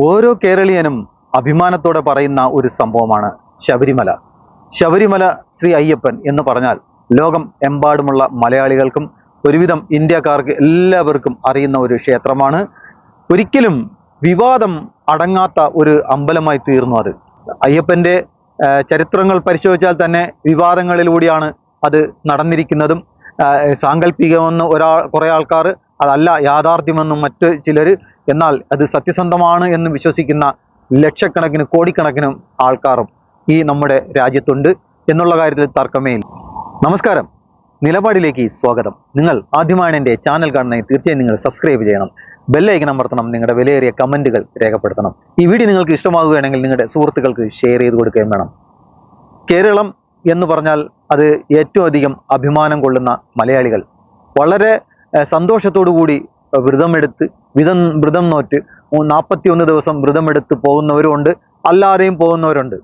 ഓരോ കേരളീയനും അഭിമാനത്തോടെ പറയുന്ന ഒരു സംഭവമാണ് ശബരിമല. ശബരിമല ശ്രീ അയ്യപ്പൻ എന്ന് പറഞ്ഞാൽ ലോകം എമ്പാടുമുള്ള മലയാളികൾക്കും ഒരുവിധം ഇന്ത്യക്കാർക്ക് എല്ലാവർക്കും അറിയുന്ന ഒരു ക്ഷേത്രമാണ്. ഒരിക്കലും വിവാദം അടങ്ങാത്ത ഒരു അമ്പലമായി തീർന്നു അത്. അയ്യപ്പന്റെ ചരിത്രങ്ങൾ പരിശോധിച്ചാൽ തന്നെ വിവാദങ്ങളിലൂടെയാണ് അത് നടന്നിരിക്കുന്നതും. സാങ്കല്പികമെന്ന് ഒരാൾ കുറേ ആൾക്കാർ അതല്ല യാഥാർത്ഥ്യമെന്നും മറ്റ് ചിലർ എന്നാൽ അത് സത്യസന്ധമാണ് എന്ന് വിശ്വസിക്കുന്ന ലക്ഷക്കണക്കിന് കോടിക്കണക്കിനും ആൾക്കാരും ഈ നമ്മുടെ രാജ്യത്തുണ്ട് എന്നുള്ള കാര്യത്തിൽ തർക്കമേ ഇല്ല നമസ്കാരം. നിലപാടിലേക്ക് സ്വാഗതം. നിങ്ങൾ ആദ്യമാണ് എന്റെ ചാനൽ കാണുന്നതിന് തീർച്ചയായും നിങ്ങൾ സബ്സ്ക്രൈബ് ചെയ്യണം. ബെല്ലൈക്കൻ അമർത്തണം. നിങ്ങളുടെ വിലയേറിയ കമന്റുകൾ രേഖപ്പെടുത്തണം. ഈ വീഡിയോ നിങ്ങൾക്ക് ഇഷ്ടമാകുകയാണെങ്കിൽ നിങ്ങളുടെ സുഹൃത്തുക്കൾക്ക് ഷെയർ ചെയ്ത് കൊടുക്കുകയും വേണം. കേരളം എന്ന് പറഞ്ഞാൽ അത് ഏറ്റവും അധികം അഭിമാനം കൊള്ളുന്ന മലയാളികൾ. വളരെ സന്തോഷത്തോടു കൂടി വ്രതമെടുത്ത് വ്രതം വ്രതം നോറ്റ് നാൽപ്പത്തി ഒന്ന് ദിവസം വ്രതമെടുത്ത് പോകുന്നവരുമുണ്ട്. അല്ലാതെയും പോകുന്നവരുണ്ട്.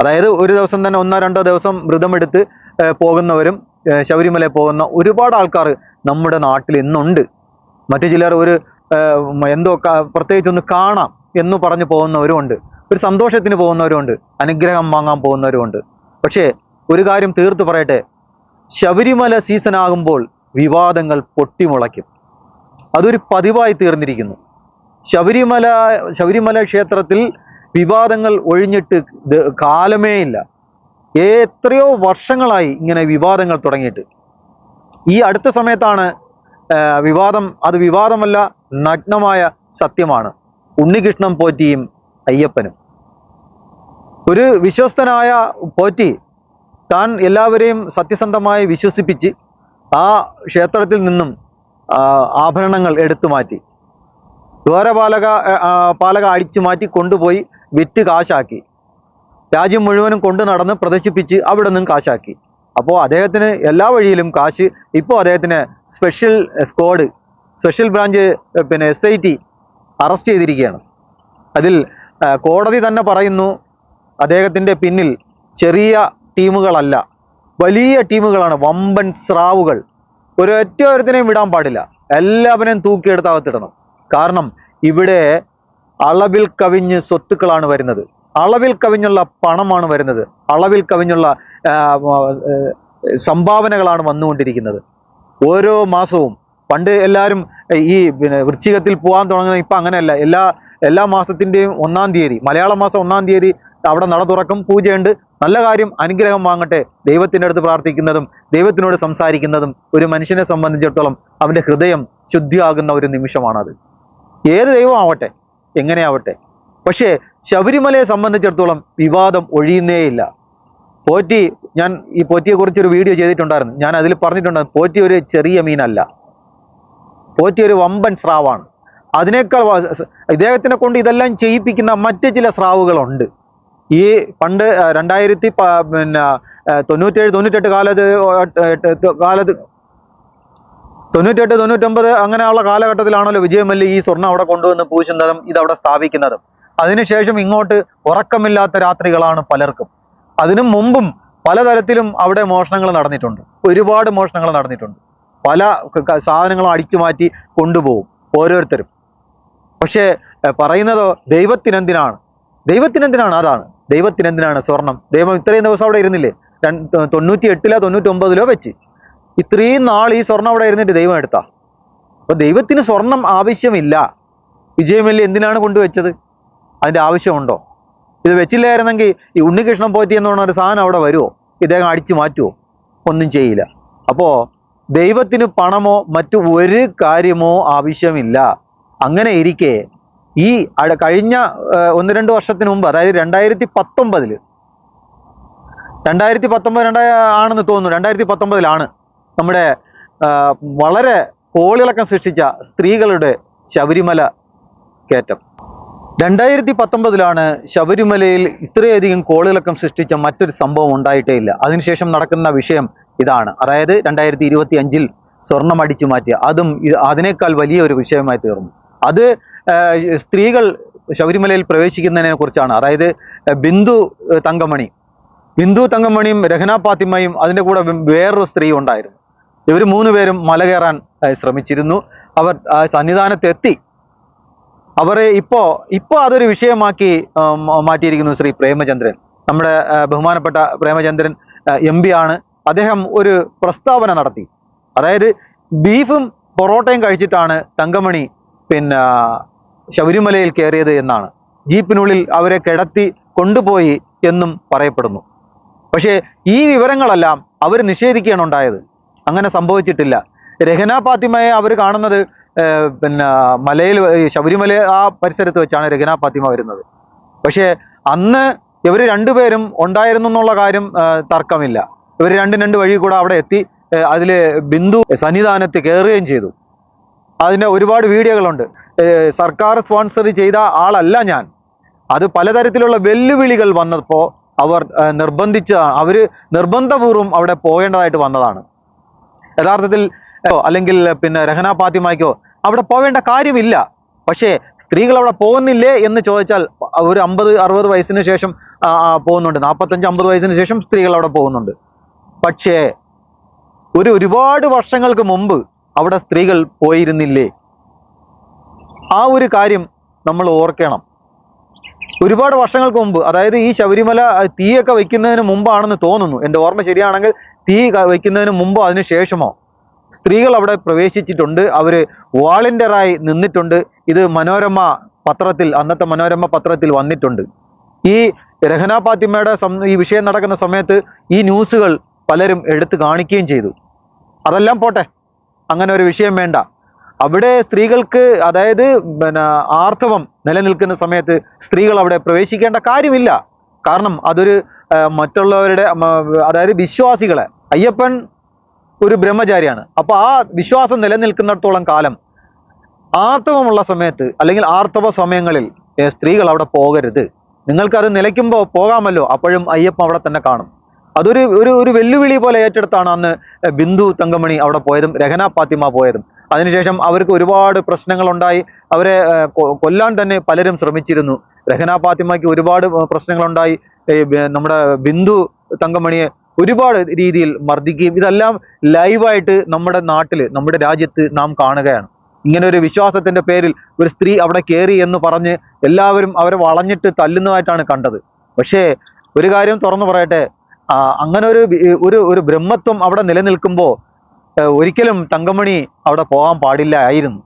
അതായത് ഒരു ദിവസം തന്നെ ഒന്നോ രണ്ടോ ദിവസം വ്രതമെടുത്ത് പോകുന്നവരും ശബരിമല പോകുന്ന ഒരുപാട് ആൾക്കാർ നമ്മുടെ നാട്ടിൽ ഇന്നുണ്ട്. മറ്റു ചിലർ ഒരു എന്തോ ക- പ്രത്യേകിച്ച് ഒന്ന് കാണാം എന്ന് പറഞ്ഞു പോകുന്നവരും ഉണ്ട് ഒരു സന്തോഷത്തിന് പോകുന്നവരും ഉണ്ട് അനുഗ്രഹം വാങ്ങാൻ പോകുന്നവരും ഉണ്ട് പക്ഷേ ഒരു കാര്യം തീർത്തു പറയട്ടെ. ശബരിമല സീസൺ ആകുമ്പോൾ വിവാദങ്ങൾ പൊട്ടിമുളയ്ക്കും. അതൊരു പതിവായി തീർന്നിരിക്കുന്നു. ശബരിമല ശബരിമല ക്ഷേത്രത്തിൽ വിവാദങ്ങൾ ഒഴിഞ്ഞിട്ട് കാലമേ ഇല്ല. എത്രയോ വർഷങ്ങളായി ഇങ്ങനെ വിവാദങ്ങൾ തുടങ്ങിയിട്ട്. ഈ അടുത്ത സമയത്താണ് വിവാദം അത് വിവാദമല്ല നഗ്നമായ സത്യമാണ്. ഉണ്ണികൃഷ്ണൻ പോറ്റിയും അയ്യപ്പനും. ഒരു വിശ്വസ്തനായ പോറ്റി താൻ എല്ലാവരെയും സത്യസന്ധമായി വിശ്വസിപ്പിച്ച് ആ ക്ഷേത്രത്തിൽ നിന്നും ആഭരണങ്ങൾ എടുത്തു മാറ്റി. ദ്വാരപാലക ആ, പാലക അടിച്ചു മാറ്റി കൊണ്ടുപോയി വിറ്റ് കാശാക്കി. രാജ്യം മുഴുവനും കൊണ്ടു നടന്ന് പ്രദർശിപ്പിച്ച് അവിടെ നിന്നും കാശാക്കി. അപ്പോൾ അദ്ദേഹത്തിന് എല്ലാ വഴിയിലും കാശ് ഇപ്പോൾ അദ്ദേഹത്തിന് സ്പെഷ്യൽ സ്ക്വാഡ് സ്പെഷ്യൽ ബ്രാഞ്ച് പിന്നെ എസ് ഐ ടി അറസ്റ്റ് ചെയ്തിരിക്കുകയാണ്. അതിൽ കോടതി തന്നെ പറയുന്നു അദ്ദേഹത്തിന്റെ പിന്നിൽ ചെറിയ ടീമുകളല്ല വലിയ ടീമുകളാണ് വമ്പൻ സ്രാവുകൾ. ഒരൊറ്റ ഒരുത്തിനെയും വിടാൻ പാടില്ല. എല്ലാവരെയും തൂക്കിയെടുത്ത് അകത്തിടണം. കാരണം ഇവിടെ അളവിൽ കവിഞ്ഞ് സ്വത്തുക്കളാണ് വരുന്നത്. അളവിൽ കവിഞ്ഞുള്ള പണമാണ് വരുന്നത്. അളവിൽ കവിഞ്ഞുള്ള സംഭാവനകളാണ് വന്നുകൊണ്ടിരിക്കുന്നത്. ഓരോ മാസവും പണ്ട് എല്ലാവരും ഈ പിന്നെ വൃശ്ചികത്തിൽ പോകാൻ തുടങ്ങുന്ന ഇപ്പം അങ്ങനെയല്ല. എല്ലാ എല്ലാ മാസത്തിന്റെയും ഒന്നാം തീയതി മലയാള മാസം ഒന്നാം തീയതി അവിടെ നട തുറക്കും പൂജയുണ്ട്. നല്ല കാര്യം അനുഗ്രഹം വാങ്ങട്ടെ ദൈവത്തിന്റെ അടുത്ത് പ്രാർത്ഥിക്കുന്നതും ദൈവത്തിനോട് സംസാരിക്കുന്നതും ഒരു മനുഷ്യനെ സംബന്ധിച്ചിടത്തോളം അവന്റെ ഹൃദയം ശുദ്ധിയാകുന്ന ഒരു നിമിഷമാണത്. ഏത് ദൈവം ആവട്ടെ എങ്ങനെയാവട്ടെ. പക്ഷേ ശബരിമലയെ സംബന്ധിച്ചിടത്തോളം വിവാദം ഒഴിയുന്നേയില്ല. പോറ്റി ഞാൻ ഈ പോറ്റിയെ കുറിച്ച് ഒരു വീഡിയോ ചെയ്തിട്ടുണ്ടായിരുന്നു. ഞാൻ അതിൽ പറഞ്ഞിട്ടുണ്ടായിരുന്നു പോറ്റി ഒരു ചെറിയ മീനല്ല. പോറ്റി ഒരു വമ്പൻ സ്രാവാണ്. അതിനേക്കാൾ ഇദ്ദേഹത്തിനെ കൊണ്ട് ഇതെല്ലാം ചെയ്യിപ്പിക്കുന്ന മറ്റ് ചില സ്രാവുകളുണ്ട്. ഈ പണ്ട് രണ്ടായിരത്തി പിന്നെ തൊണ്ണൂറ്റേഴ് തൊണ്ണൂറ്റെട്ട് കാലത്ത് കാലത്ത് തൊണ്ണൂറ്റെട്ട് തൊണ്ണൂറ്റൊമ്പത് അങ്ങനെയുള്ള കാലഘട്ടത്തിലാണല്ലോ വിജയമല്ലി ഈ സ്വർണം അവിടെ കൊണ്ടുവന്ന് പൂശുന്നതും ഇതവിടെ സ്ഥാപിക്കുന്നതും. അതിനുശേഷം ഇങ്ങോട്ട് ഉറക്കമില്ലാത്ത രാത്രികളാണ് പലർക്കും. അതിനു മുമ്പും പലതരത്തിലും അവിടെ മോഷണങ്ങൾ നടന്നിട്ടുണ്ട്. ഒരുപാട് മോഷണങ്ങൾ നടന്നിട്ടുണ്ട്. പല സാധനങ്ങളും അടിച്ചു മാറ്റി കൊണ്ടുപോകും ഓരോരുത്തരും. പക്ഷേ പറയുന്നതോ ദൈവത്തിനെന്തിനാണ്? ദൈവത്തിനെന്തിനാണ് അതാണ്? ദൈവത്തിനെന്തിനാണ് സ്വർണം? ദൈവം ഇത്രയും ദിവസം അവിടെ ഇരുന്നില്ലേ? തൊണ്ണൂറ്റി എട്ടിലോ തൊണ്ണൂറ്റി ഒമ്പതിലോ വെച്ച്. ഇത്രയും നാൾ ഈ സ്വർണം അവിടെ ഇരുന്നിട്ട് ദൈവം എടുത്താ. അപ്പൊ ദൈവത്തിന് സ്വർണം ആവശ്യമില്ല. വിജയമല്ലി എന്തിനാണ് കൊണ്ടുവച്ചത്? അതിന്റെ ആവശ്യമുണ്ടോ? ഇത് വെച്ചില്ലായിരുന്നെങ്കിൽ ഈ ഉണ്ണികൃഷ്ണൻ പോറ്റി എന്ന് പറഞ്ഞ ഒരു സാധനം അവിടെ വരുമോ ഇദ്ദേഹം അടിച്ചു മാറ്റുമോ ഒന്നും ചെയ്യില്ല. അപ്പോൾ ദൈവത്തിന് പണമോ മറ്റു ഒരു കാര്യമോ ആവശ്യമില്ല. അങ്ങനെ ഇരിക്കെ ഈ കഴിഞ്ഞ ഒന്ന് രണ്ട് വർഷത്തിന് മുമ്പ് അതായത് രണ്ടായിരത്തി പത്തൊമ്പതിൽ രണ്ടായിരത്തി പത്തൊമ്പത് രണ്ടായ ആണെന്ന് തോന്നുന്നു. രണ്ടായിരത്തി പത്തൊമ്പതിലാണ് നമ്മുടെ വളരെ കോളിളക്കം സൃഷ്ടിച്ച സ്ത്രീകളുടെ ശബരിമല കയറ്റം. രണ്ടായിരത്തി പത്തൊമ്പതിലാണ് ശബരിമലയിൽ ഇത്രയധികം കോളിളക്കം സൃഷ്ടിച്ച മറ്റൊരു സംഭവം ഉണ്ടായിട്ടേ ഇല്ല. അതിനുശേഷം നടക്കുന്ന വിഷയം ഇതാണ്. അതായത് രണ്ടായിരത്തി ഇരുപത്തി അഞ്ചിൽ സ്വർണം അടിച്ചു മാറ്റിയ അതും അതിനേക്കാൾ വലിയ ഒരു വിഷയമായി തീർന്നു. അത് സ്ത്രീകൾ ശബരിമലയിൽ പ്രവേശിക്കുന്നതിനെ കുറിച്ചാണ്. അതായത് ബിന്ദു തങ്കമണി. ബിന്ദു തങ്കമണിയും രഹന പാത്തിമയും അതിന്റെ കൂടെ വേറൊരു സ്ത്രീ ഉണ്ടായിരുന്നു. ഇവർ മൂന്ന് പേരും മല കയറാൻ ശ്രമിച്ചിരുന്നു. അവർ സന്നിധാനത്തെത്തി. അവരെ ഇപ്പോൾ ഇപ്പോൾ അതൊരു വിഷയമാക്കി മാറ്റിയിരിക്കുന്നു ശ്രീ പ്രേമചന്ദ്രൻ. നമ്മുടെ ബഹുമാനപ്പെട്ട പ്രേമചന്ദ്രൻ എം ആണ്. അദ്ദേഹം ഒരു പ്രസ്താവന നടത്തി. അതായത് ബീഫും പൊറോട്ടയും കഴിച്ചിട്ടാണ് തങ്കമണി പിന്നെ ശബരിമലയിൽ കയറിയത് എന്നാണ്. ജീപ്പിനുള്ളിൽ അവരെ കിടത്തി കൊണ്ടുപോയി എന്നും പറയപ്പെടുന്നു. പക്ഷേ ഈ വിവരങ്ങളെല്ലാം അവർ നിഷേധിക്കുകയാണ് ഉണ്ടായത്. അങ്ങനെ സംഭവിച്ചിട്ടില്ല. രഹന ഫാത്തിമയെ അവർ കാണുന്നത് പിന്നെ മലയിൽ ശബരിമല ആ പരിസരത്ത് വെച്ചാണ് രഹന ഫാത്തിമ വരുന്നത്. പക്ഷേ അന്ന് ഇവർ രണ്ടുപേരും ഉണ്ടായിരുന്നു എന്നുള്ള കാര്യം തർക്കമില്ല. ഇവർ രണ്ടും രണ്ട് വഴി കൂടെ അവിടെ എത്തി അതിൽ ബിന്ദു സന്നിധാനത്ത് കയറുകയും ചെയ്തു. അതിന് ഒരുപാട് വീഡിയോകളുണ്ട്. സർക്കാർ സ്പോൺസർ ചെയ്ത ആളല്ല ഞാൻ. അത് പലതരത്തിലുള്ള വെല്ലുവിളികൾ വന്നപ്പോൾ അവർ നിർബന്ധിച്ച അവർ നിർബന്ധപൂർവം അവിടെ പോകേണ്ടതായിട്ട് വന്നതാണ്. യഥാർത്ഥത്തിൽ അല്ലെങ്കിൽ പിന്നെ രഹന ഫാത്തിമയ്ക്കോ അവിടെ പോവേണ്ട കാര്യമില്ല. പക്ഷേ സ്ത്രീകൾ അവിടെ പോകുന്നില്ലേ എന്ന് ചോദിച്ചാൽ ഒരു അമ്പത് അറുപത് വയസ്സിന് ശേഷം പോകുന്നുണ്ട്. നാൽപ്പത്തഞ്ച് അമ്പത് വയസ്സിന് ശേഷം സ്ത്രീകൾ അവിടെ പോകുന്നുണ്ട്. പക്ഷേ ഒരു ഒരുപാട് വർഷങ്ങൾക്ക് മുമ്പ് അവിടെ സ്ത്രീകൾ പോയിരുന്നില്ലേ? ആ ഒരു കാര്യം നമ്മൾ ഓർക്കണം. ഒരുപാട് വർഷങ്ങൾക്ക് മുമ്പ് അതായത് ഈ ശബരിമല തീയൊക്കെ വയ്ക്കുന്നതിന് മുമ്പാണെന്ന് തോന്നുന്നു. എന്റെ ഓർമ്മ ശരിയാണെങ്കിൽ തീ വയ്ക്കുന്നതിന് മുമ്പോ അതിന് ശേഷമോ? സ്ത്രീകൾ അവിടെ പ്രവേശിച്ചിട്ടുണ്ട്. അവർ വാളണ്ടിയറായി നിന്നിട്ടുണ്ട്. ഇത് മനോരമ പത്രത്തിൽ അന്നത്തെ മനോരമ പത്രത്തിൽ വന്നിട്ടുണ്ട്. ഈ രഹന പാത്തിമയുടെ ഈ വിഷയം നടക്കുന്ന സമയത്ത് ഈ ന്യൂസുകൾ പലരും എടുത്തു കാണിക്കുകയും ചെയ്തു. അതെല്ലാം പോട്ടെ. അങ്ങനെ ഒരു വിഷയം വേണ്ട. അവിടെ സ്ത്രീകൾക്ക് അതായത് പിന്നെ ആർത്തവം നിലനിൽക്കുന്ന സമയത്ത് സ്ത്രീകൾ അവിടെ പ്രവേശിക്കേണ്ട കാര്യമില്ല. കാരണം അതൊരു മറ്റുള്ളവരുടെ അതായത് വിശ്വാസികളെ. അയ്യപ്പൻ ഒരു ബ്രഹ്മചാരിയാണ്. അപ്പൊ ആ വിശ്വാസം നിലനിൽക്കുന്നിടത്തോളം കാലം ആർത്തവമുള്ള സമയത്ത് അല്ലെങ്കിൽ ആർത്തവ സമയങ്ങളിൽ സ്ത്രീകൾ അവിടെ പോകരുത്. നിങ്ങൾക്കത് നിലയ്ക്കുമ്പോൾ പോകാമല്ലോ. അപ്പോഴും അയ്യപ്പൻ അവിടെ തന്നെ കാണും. അതൊരു ഒരു ഒരു വെല്ലുവിളി പോലെ ഏറ്റെടുത്താണ് അന്ന് ബിന്ദു തങ്കമണി അവിടെ പോയതും രഹന പാത്തിമ പോയതും. അതിനുശേഷം അവർക്ക് ഒരുപാട് പ്രശ്നങ്ങളുണ്ടായി. അവരെ കൊല്ലാൻ തന്നെ പലരും ശ്രമിച്ചിരുന്നു. രഹന ഫാത്തിമയ്ക്ക് ഒരുപാട് പ്രശ്നങ്ങളുണ്ടായി. നമ്മുടെ ബിന്ദു തങ്കമണിയെ ഒരുപാട് രീതിയിൽ മർദ്ദിക്കുകയും ഇതെല്ലാം ലൈവായിട്ട് നമ്മുടെ നാട്ടിൽ നമ്മുടെ രാജ്യത്ത് നാം കാണുകയാണ്. ഇങ്ങനെ ഒരു വിശ്വാസത്തിന്റെ പേരിൽ ഒരു സ്ത്രീ അവിടെ കയറി എന്ന് പറഞ്ഞ് എല്ലാവരും അവരെ വളഞ്ഞിട്ട് തല്ലുന്നതായിട്ടാണ് കണ്ടത്. പക്ഷേ ഒരു കാര്യം തുറന്നു പറയട്ടെ. അങ്ങനെ ഒരു ഒരു ഒരു ബ്രഹ്മത്വം അവിടെ നിലനിൽക്കുമ്പോൾ ഒരിക്കലും തങ്കമണി അവിടെ പോകാൻ പാടില്ലായിരുന്നു.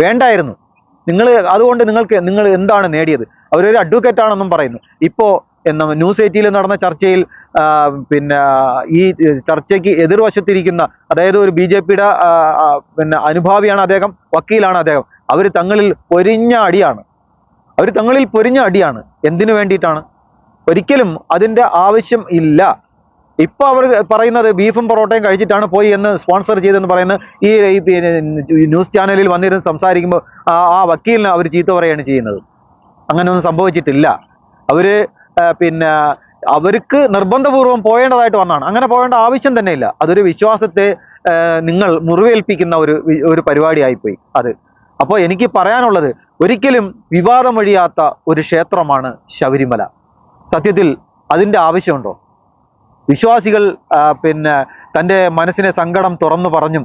വേണ്ടായിരുന്നു. നിങ്ങൾ അതുകൊണ്ട് നിങ്ങൾക്ക് നിങ്ങൾ എന്താണ് നേടിയത്? അവരൊരു അഡ്വക്കേറ്റ് ആണെന്നും പറയുന്നു. ഇപ്പോൾ എന്ന ന്യൂസ് എയ്റ്റിയിൽ നടന്ന ചർച്ചയിൽ പിന്നെ ഈ ചർച്ചയ്ക്ക് എതിർവശത്തിരിക്കുന്ന അതായത് ഒരു ബി ജെ പിയുടെ പിന്നെ അനുഭാവിയാണ് അദ്ദേഹം വക്കീലാണ് അദ്ദേഹം. അവർ തങ്ങളിൽ പൊരിഞ്ഞ അടിയാണ്. അവർ തങ്ങളിൽ പൊരിഞ്ഞ അടിയാണ്. എന്തിനു വേണ്ടിയിട്ടാണ്? ഒരിക്കലും അതിന്റെ ആവശ്യം ഇല്ല. ഇപ്പൊ അവർ പറയുന്നത് ബീഫും പൊറോട്ടയും കഴിച്ചിട്ടാണ് പോയി എന്ന് സ്പോൺസർ ചെയ്തെന്ന് പറയുന്ന ഈ ന്യൂസ് ചാനലിൽ വന്നിരുന്ന് സംസാരിക്കുമ്പോൾ ആ വക്കീലിനെ അവർ ചീത്ത പറയുകയാണ് ചെയ്യുന്നത്. അങ്ങനെയൊന്നും സംഭവിച്ചിട്ടില്ല. അവർ പിന്നെ അവർക്ക് നിർബന്ധപൂർവം പോയേണ്ടതായിട്ട് വന്നാണ് അങ്ങനെ പോകേണ്ട ആവശ്യം തന്നെ ഇല്ല അതൊരു വിശ്വാസത്തെ നിങ്ങൾ മുറിവേൽപ്പിക്കുന്ന ഒരു ഒരു പരിപാടിയായിപ്പോയി അത്. അപ്പോൾ എനിക്ക് പറയാനുള്ളത് ഒരിക്കലും വിവാദമൊഴിയാത്ത ഒരു ക്ഷേത്രമാണ് ശബരിമല. സത്യത്തിൽ അതിന്റെ ആവശ്യമുണ്ടോ? വിശ്വാസികൾ പിന്നെ തന്റെ മനസ്സിനെ സങ്കടം തുറന്നു പറഞ്ഞും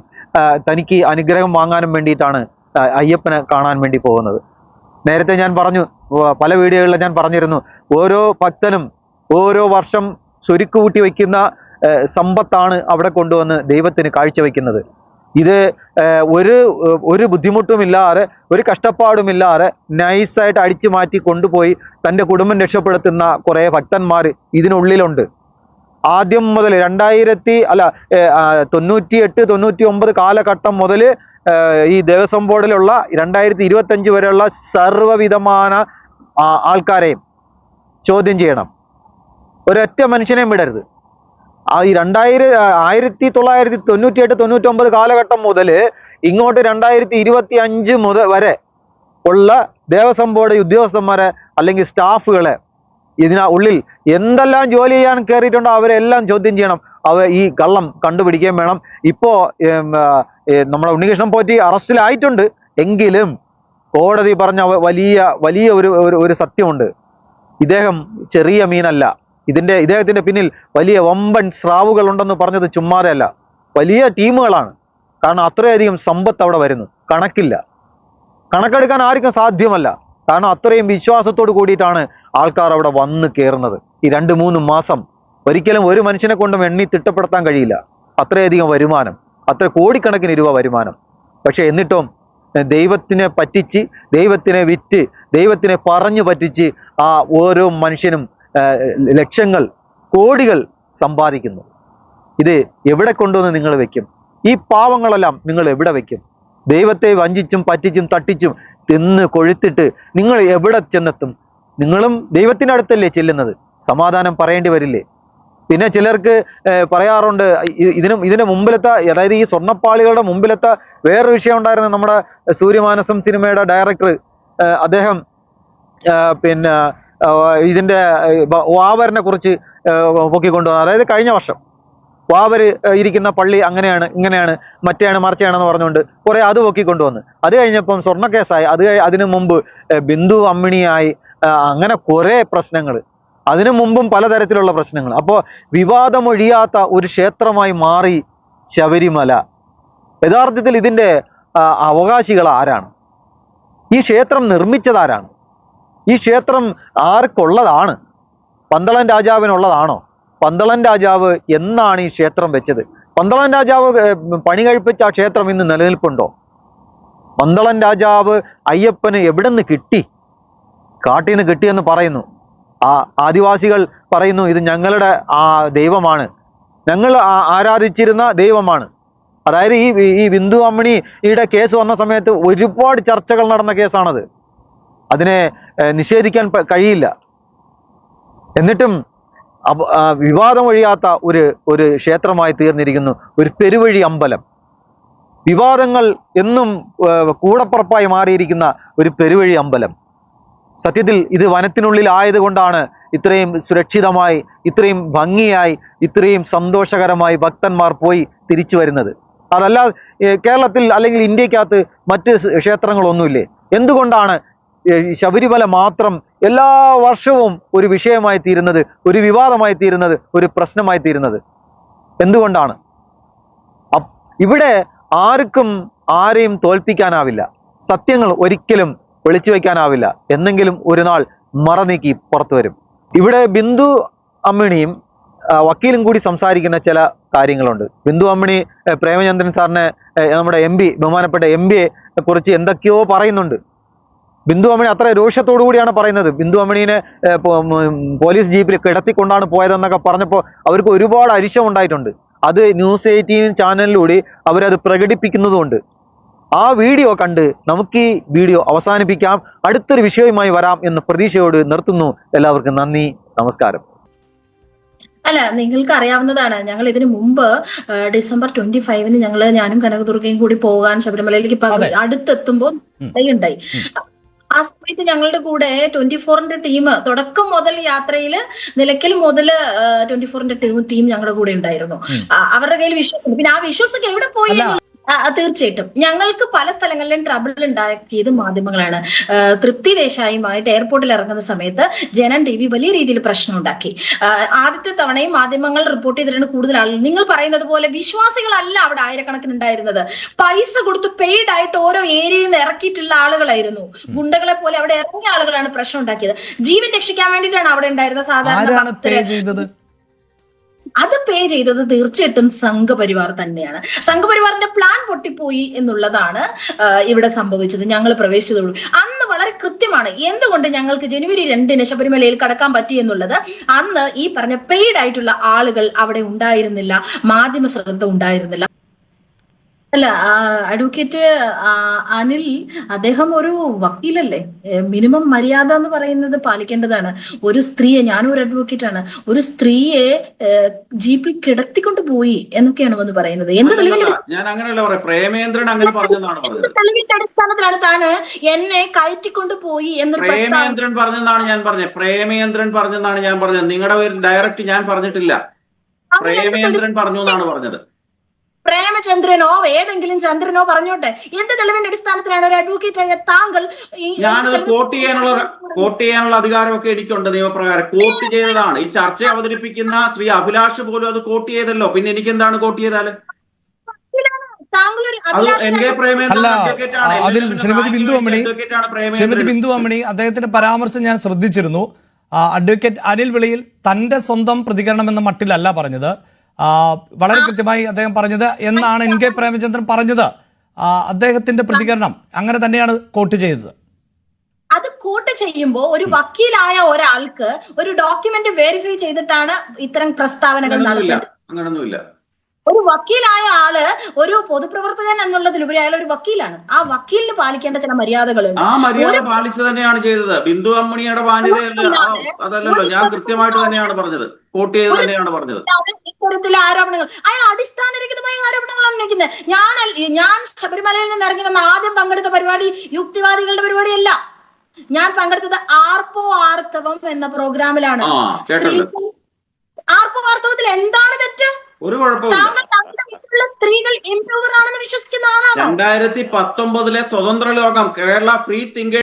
തനിക്ക് അനുഗ്രഹം വാങ്ങാനും വേണ്ടിയിട്ടാണ് അയ്യപ്പനെ കാണാൻ വേണ്ടി പോകുന്നത്. നേരത്തെ ഞാൻ പറഞ്ഞു പല വീഡിയോകളിൽ ഞാൻ പറഞ്ഞിരുന്നു ഓരോ ഭക്തനും ഓരോ വർഷം സ്വരുക്ക് കൂട്ടി വയ്ക്കുന്ന സമ്പത്താണ് അവിടെ കൊണ്ടുവന്ന് ദൈവത്തിന് കാഴ്ചവെക്കുന്നത് ഇത് ഒരു ഒരു ബുദ്ധിമുട്ടുമില്ലാതെ ഒരു കഷ്ടപ്പാടുമില്ലാതെ നൈസായിട്ട് അടിച്ചു മാറ്റി കൊണ്ടുപോയി തന്റെ കുടുംബം രക്ഷപ്പെടുത്തുന്ന കുറേ ഭക്തന്മാർ ഇതിനുള്ളിലുണ്ട്. ആദ്യം മുതൽ രണ്ടായിരത്തി അല്ല തൊണ്ണൂറ്റി എട്ട് തൊണ്ണൂറ്റി ഒമ്പത് കാലഘട്ടം മുതൽ ഈ ദേവസ്വം ബോർഡിലുള്ള രണ്ടായിരത്തി ഇരുപത്തഞ്ച് വരെയുള്ള സർവവിധமான ആൾക്കാരെയും ചോദ്യം ചെയ്യണം. ഒരൊറ്റ മനുഷ്യനെയും വിടരുത്. ആ ഈ രണ്ടായിരം ആയിരത്തി തൊള്ളായിരത്തി തൊണ്ണൂറ്റി എട്ട് തൊണ്ണൂറ്റി ഒമ്പത് കാലഘട്ടം മുതൽ ഇങ്ങോട്ട് രണ്ടായിരത്തി ഇരുപത്തി അഞ്ച് മുതൽ വരെ ഉള്ള ദേവസ്വം ബോർഡ് ഉദ്യോഗസ്ഥന്മാരെ അല്ലെങ്കിൽ സ്റ്റാഫുകളെ ഇതിന ഉള്ളിൽ എന്തെല്ലാം ജോലി ചെയ്യാൻ കയറിയിട്ടുണ്ടോ അവരെല്ലാം ചോദ്യം ചെയ്യണം. അവ ഈ കള്ളം കണ്ടുപിടിക്കുകയും വേണം. ഇപ്പോൾ നമ്മുടെ ഉണ്ണികൃഷ്ണൻ പോറ്റി അറസ്റ്റിലായിട്ടുണ്ട്. എങ്കിലും കോടതി പറഞ്ഞ വലിയ വലിയ ഒരു- ഒരു സത്യമുണ്ട്. ഇദ്ദേഹം ചെറിയ മീനല്ല. ഇതിന്റെ ഇദ്ദേഹത്തിന്റെ പിന്നിൽ വലിയ വമ്പൻ സ്രാവുകൾ ഉണ്ടെന്ന് പറഞ്ഞത് ചുമ്മാതെയല്ല. വലിയ ടീമുകളാണ്. കാരണം അത്രയധികം സമ്പത്ത് അവിടെ വരുന്നു. കണക്കില്ല. കണക്കെടുക്കാൻ ആർക്കും സാധ്യമല്ല. കാരണം അത്രയും വിശ്വാസത്തോട് കൂടിയിട്ടാണ് ആൾക്കാർ അവിടെ വന്ന് കയറുന്നത്. ഈ രണ്ട് മൂന്ന് മാസം ഒരിക്കലും ഒരു മനുഷ്യനെ കൊണ്ടും എണ്ണി തിട്ടപ്പെടുത്താൻ കഴിയില്ല. അത്രയധികം വരുമാനം അത്ര കോടിക്കണക്കിന് രൂപ വരുമാനം. പക്ഷേ എന്നിട്ടും ദൈവത്തിനെ പറ്റിച്ച് ദൈവത്തിനെ വിറ്റ് ദൈവത്തിനെ പറഞ്ഞു പറ്റിച്ച് ആ ഓരോ മനുഷ്യനും ലക്ഷങ്ങൾ കോടികൾ സമ്പാദിക്കുന്നു. ഇത് എവിടെ കൊണ്ടുവന്ന് നിങ്ങൾ വെക്കും? ഈ പാവങ്ങളെല്ലാം നിങ്ങൾ എവിടെ വെക്കും? ദൈവത്തെ വഞ്ചിച്ചും പറ്റിച്ചും തട്ടിച്ചും തിന്ന് കൊഴുത്തിട്ട് നിങ്ങൾ എവിടെ ചെന്നെത്തും? നിങ്ങളും ദൈവത്തിന്റെ അടുത്തല്ലേ ചെല്ലുന്നത്? സമാധാനം പറയേണ്ടി വരില്ലേ? പിന്നെ ചിലർക്ക് പറയാറുണ്ട് ഇതിനും ഇതിന് മുമ്പിലത്തെ അതായത് ഈ സ്വർണപ്പാളികളുടെ മുമ്പിലത്തെ വേറൊരു വിഷയം ഉണ്ടായിരുന്നു നമ്മുടെ സൂര്യമാനസം സിനിമയുടെ ഡയറക്ടർ അദ്ദേഹം പിന്നെ ഇതിന്റെ വാവരനെ കുറിച്ച് ഏഹ്, പൊക്കിക്കൊണ്ടുവന്നു അതായത് കഴിഞ്ഞ വർഷം. ഏഹ്, ഇരിക്കുന്ന പള്ളി അങ്ങനെയാണ് ഇങ്ങനെയാണ് മറ്റേയാണ് മറിച്ചാണെന്ന് പറഞ്ഞുകൊണ്ട് കുറെ അത് പൊക്കിക്കൊണ്ടുവന്ന് അത് കഴിഞ്ഞപ്പം സ്വർണ കേസായി അത് അതിനു മുമ്പ് ബിന്ദു അമ്മിണിയായി അങ്ങനെ കുറെ പ്രശ്നങ്ങൾ അതിനു മുമ്പും പലതരത്തിലുള്ള പ്രശ്നങ്ങൾ അപ്പോൾ വിവാദമൊഴിയാത്ത ഒരു ക്ഷേത്രമായി മാറി ശബരിമല. യഥാർത്ഥത്തിൽ ഇതിന്റെ അവകാശികൾ ആരാണ്? ഈ ക്ഷേത്രം നിർമ്മിച്ചതാരാണ് ഈ ക്ഷേത്രം ആർക്കുള്ളതാണ്? പന്തളം രാജാവിനുള്ളതാണോ? പന്തളൻ രാജാവ് എന്നാണ് ഈ ക്ഷേത്രം വെച്ചത്. പന്തളൻ രാജാവ് പണി കഴിപ്പിച്ച ആ ക്ഷേത്രം ഇന്ന് നിലനിൽപ്പുണ്ടോ? പന്തളൻ രാജാവ് അയ്യപ്പന് എവിടെ നിന്ന് കിട്ടി? കാട്ടിൽ നിന്ന് കിട്ടിയെന്ന് പറയുന്നു. ആ ആദിവാസികൾ പറയുന്നു ഇത് ഞങ്ങളുടെ ആ ദൈവമാണ്. ഞങ്ങൾ ആരാധിച്ചിരുന്ന ദൈവമാണ്. അതായത് ഈ ഈ ബിന്ദു അമ്മിണിയുടെ കേസ് വന്ന സമയത്ത് ഒരുപാട് ചർച്ചകൾ നടന്ന കേസാണത്. അതിനെ നിഷേധിക്കാൻ കഴിയില്ല. എന്നിട്ടും വിവാദം ഒഴിയാത്ത ഒരു ഒരു ക്ഷേത്രമായി തീർന്നിരിക്കുന്നു. ഒരു പെരുവഴി അമ്പലം. വിവാദങ്ങൾ എന്നും കൂടപ്പുറപ്പായി മാറിയിരിക്കുന്ന ഒരു പെരുവഴി അമ്പലം. സത്യത്തിൽ ഇത് വനത്തിനുള്ളിൽ ആയതുകൊണ്ടാണ് ഇത്രയും സുരക്ഷിതമായി ഇത്രയും ഭംഗിയായി ഇത്രയും സന്തോഷകരമായി ഭക്തന്മാർ പോയി തിരിച്ചു വരുന്നത്. അതല്ല കേരളത്തിൽ അല്ലെങ്കിൽ ഇന്ത്യക്കകത്ത് മറ്റ് ക്ഷേത്രങ്ങളൊന്നുമില്ലേ? എന്തുകൊണ്ടാണ് ശബരിമല മാത്രം എല്ലാ വർഷവും ഒരു വിഷയമായി തീരുന്നത് ഒരു വിവാദമായി തീരുന്നത് ഒരു പ്രശ്നമായി തീരുന്നത്. എന്തുകൊണ്ടാണ്? ഇവിടെ ആർക്കും ആരെയും തോൽപ്പിക്കാനാവില്ല. സത്യങ്ങൾ ഒരിക്കലും ഒളിച്ചു വയ്ക്കാനാവില്ല. എന്നെങ്കിലും ഒരു നാൾ മറ നീക്കി പുറത്തു വരും. ഇവിടെ ബിന്ദു അമ്മിണിയും വക്കീലും കൂടി സംസാരിക്കുന്ന ചില കാര്യങ്ങളുണ്ട്. ബിന്ദു അമ്മിണി പ്രേമചന്ദ്രൻ സാറിനെ നമ്മുടെ എം ബി ബഹുമാനപ്പെട്ട എം ബിയെ കുറിച്ച് എന്തൊക്കെയോ പറയുന്നുണ്ട്. ബിന്ദു അമ്മണി അത്ര രോഷത്തോടു കൂടിയാണ് പറയുന്നത്. ബിന്ദു അമ്മിണീനെ പോലീസ് ജീപ്പിൽ കിടത്തിക്കൊണ്ടാണ് പോയതെന്നൊക്കെ പറഞ്ഞപ്പോൾ അവർക്ക് ഒരുപാട് അരിശം ഉണ്ടായിട്ടുണ്ട്. അത് ന്യൂസ് എയ്റ്റീൻ ചാനലിലൂടെ അവരത് പ്രകടിപ്പിക്കുന്നതുകൊണ്ട്. ആ വീഡിയോ കണ്ട് നമുക്ക് ഈ വീഡിയോ അവസാനിപ്പിക്കാം. അടുത്തൊരു വിഷയവുമായി വരാം എന്ന് പ്രതീക്ഷയോട് നിർത്തുന്നു. എല്ലാവർക്കും നന്ദി നമസ്കാരം. അല്ല നിങ്ങൾക്ക് അറിയാവുന്നതാണ് ഞങ്ങൾ ഇതിനു മുമ്പ് ഡിസംബർ ട്വന്റി ഫൈവിന് ഞങ്ങൾ ഞാനും കനകദുർഗയും കൂടി പോകാൻ ശബരിമലയിലേക്ക്. അടുത്തെത്തുമ്പോൾ ഉണ്ടായി. ആ സമയത്ത് ഞങ്ങളുടെ കൂടെ ട്വന്റി ഫോറിന്റെ ടീം തുടക്കം മുതൽ യാത്രയിൽ നിലയ്ക്കൽ മുതൽ ട്വന്റി ഫോറിന്റെ ടീം ടീം ഞങ്ങളുടെ കൂടെ ഉണ്ടായിരുന്നു. അവരുടെ കയ്യിൽ വിശ്വാസം പിന്നെ ആ വിശ്വാസം ഒക്കെ എവിടെ പോയി തീർച്ചയായിട്ടും. ഞങ്ങൾക്ക് പല സ്ഥലങ്ങളിലും ട്രബിൾ ഉണ്ടാക്കിയത് മാധ്യമങ്ങളാണ്. തൃപ്തി ദേശായിയുമായിട്ട് എയർപോർട്ടിൽ ഇറങ്ങുന്ന സമയത്ത് ജനൻ ടി വി വലിയ രീതിയിൽ പ്രശ്നം ഉണ്ടാക്കി. ആദ്യത്തെ തവണയും മാധ്യമങ്ങൾ റിപ്പോർട്ട് ചെയ്തിട്ടാണ് കൂടുതൽ ആളുകൾ. നിങ്ങൾ പറയുന്നത് പോലെ വിശ്വാസികളല്ല അവിടെ ആയിരക്കണക്കിന് ഉണ്ടായിരുന്നത്. പൈസ കൊടുത്ത് പെയ്ഡ് ആയിട്ട് ഓരോ ഏരിയയിൽ നിന്ന് ഇറക്കിയിട്ടുള്ള ആളുകളായിരുന്നു. ഗുണ്ടകളെ പോലെ അവിടെ ഇറങ്ങിയ ആളുകളാണ് പ്രശ്നം ഉണ്ടാക്കിയത്. ജീവൻ രക്ഷിക്കാൻ വേണ്ടിയിട്ടാണ് അവിടെ ഉണ്ടായിരുന്ന സാധാരണ അത് പേ ചെയ്തത് തീർച്ചയായിട്ടും സംഘപരിവാർ തന്നെയാണ്. സംഘപരിവാറിന്റെ പ്ലാൻ പൊട്ടിപ്പോയി എന്നുള്ളതാണ് ഇവിടെ സംഭവിച്ചത്. ഞങ്ങൾ പ്രവേശിച്ചതോളൂ അന്ന് വളരെ കൃത്യമാണ് എന്തുകൊണ്ട് ഞങ്ങൾക്ക് ജനുവരി രണ്ടിന് ശബരിമലയിൽ കടക്കാൻ പറ്റി എന്നുള്ളത്. അന്ന് ഈ പറഞ്ഞ പെയ്ഡ് ആയിട്ടുള്ള ആളുകൾ അവിടെ ഉണ്ടായിരുന്നില്ല. മാധ്യമ ശ്രദ്ധ ഉണ്ടായിരുന്നില്ല. അല്ല അഡ്വക്കേറ്റ് അനിൽ അദ്ദേഹം ഒരു വക്കീലല്ലേ? മിനിമം മര്യാദ എന്ന് പറയുന്നത് പാലിക്കേണ്ടതാണ്. ഒരു സ്ത്രീയെ ഞാനും ഒരു അഡ്വക്കേറ്റ് ആണ്. ഒരു സ്ത്രീയെ ജീപ്പിൽ കിടത്തിക്കൊണ്ട് പോയി എന്നൊക്കെയാണ് വന്ന് പറയുന്നത്. എന്ത് തെളിവിന്റെ അല്ലല്ല, ഞാൻ അങ്ങനെയല്ല പ്രേമേന്ദ്രൻ അങ്ങനെ തെളിവിന്റെ അടിസ്ഥാനത്തിലാണ് താന് എന്നെ കയറ്റിക്കൊണ്ട് പോയി എന്നൊരു പ്രേമേന്ദ്രൻ പറഞ്ഞെന്നാണ് ഞാൻ പറഞ്ഞത് പ്രേമേന്ദ്രൻ പറഞ്ഞെന്നാണ് ഞാൻ പറഞ്ഞത് നിങ്ങളുടെ ഡയറക്റ്റ് ഞാൻ പറഞ്ഞിട്ടില്ല. പ്രേമേന്ദ്രൻ പറഞ്ഞു എന്നാണ് പറഞ്ഞത്. പ്രേമചന്ദ്രനോ ഏതെങ്കിലും ചന്ദ്രനോ പറഞ്ഞോട്ടെ. എന്ത് തെളിവിന്റെ അടിസ്ഥാനത്തിലാണ് ഒരു അഡ്വക്കേറ്റ് ആയ താങ്കൾ ഞാനത് കോട്ട് ചെയ്യാനുള്ള കോട്ട് ചെയ്യാനുള്ള അധികാരമൊക്കെ എനിക്കുണ്ട് നിയമപ്രകാരം കോട്ട് ചെയ്തതാണ്. ഈ ചർച്ച അവതരിപ്പിക്കുന്ന ശ്രീ അഭിലാഷ് പോലും അത് കോട്ട് ചെയ്തല്ലോ. പിന്നെ എനിക്ക് എന്താണ് കോട്ട് ചെയ്താൽ. അതിൽ ശ്രീമതി ബിന്ദു അമ്മണി. ശ്രീമതി ബിന്ദു അമ്മണി അദ്ദേഹത്തിന്റെ പരാമർശം ഞാൻ ശ്രദ്ധിച്ചിരുന്നു. അഡ്വക്കേറ്റ് അനിൽ വിളിയിൽ തന്റെ സ്വന്തം പ്രതികരണം എന്ന മട്ടിലല്ല പറഞ്ഞത്. വളരെ കൃത്യമായി അദ്ദേഹം പറഞ്ഞത് എന്നാണ് എൻ കെ പ്രേമചന്ദ്രൻ പറഞ്ഞത്. അദ്ദേഹത്തിന്റെ പ്രതികരണം അങ്ങനെ തന്നെയാണ് കോട്ട് ചെയ്തത്. അത് കൂട്ട് ചെയ്യുമ്പോൾ ഒരു വക്കീലായ ഒരാൾക്ക് ഒരു ഡോക്യുമെന്റ് വെരിഫൈ ചെയ്തിട്ടാണ് ഇത്തരം പ്രസ്താവനകൾ നടത്തുന്നത്. അങ്ങനൊന്നുമില്ല. ഒരു വക്കീലായ ആൾ ഒരു പൊതുപ്രവർത്തകൻ എന്നുള്ളതിലുപരി അയാൾ ഒരു വക്കീലാണ്. ആ വക്കീലിന് പാലിക്കേണ്ട ചില മര്യാദകളുണ്ട്. ആ മര്യാദ പാലിച്ചു തന്നെയാണ് ചെയ്തത്. ബിന്ദു അമ്മണിയുടെ അതല്ലല്ലോ. ഞാൻ കൃത്യമായിട്ട് തന്നെയാണ് പറഞ്ഞത്. കോട്ട് ചെയ്ത് തന്നെയാണ് പറഞ്ഞത്. ഇതാണ് ഇത്തരത്തിലെ ആരോപണങ്ങൾ. അയാൾ അടിസ്ഥാനരഹിതമായ ആരോപണങ്ങളാണ് ഉന്നയിക്കുന്നത്. ഞാൻ ഞാൻ ശബരിമലയിൽ നിന്ന് ഇറങ്ങി വന്ന ആദ്യം പങ്കെടുത്ത പരിപാടി യുക്തിവാദികളുടെ പരിപാടിയല്ല. ഞാൻ പങ്കെടുത്തത് ആർപ്പോ ആർത്തവം എന്ന പ്രോഗ്രാമിലാണ്. ആർപ്പോ ആർത്തവത്തിൽ എന്താണ് തെറ്റ്? ഒരു കുഴപ്പമില്ല സ്ത്രീകൾ എംപവർ ആണെന്ന് വിശ്വസിക്കുന്ന ആളാണ്? രണ്ടായിരത്തി പത്തൊമ്പതിലെ സ്വതന്ത്ര ലോകം കേരള ഫ്രീ തിങ്കേഴ്സ്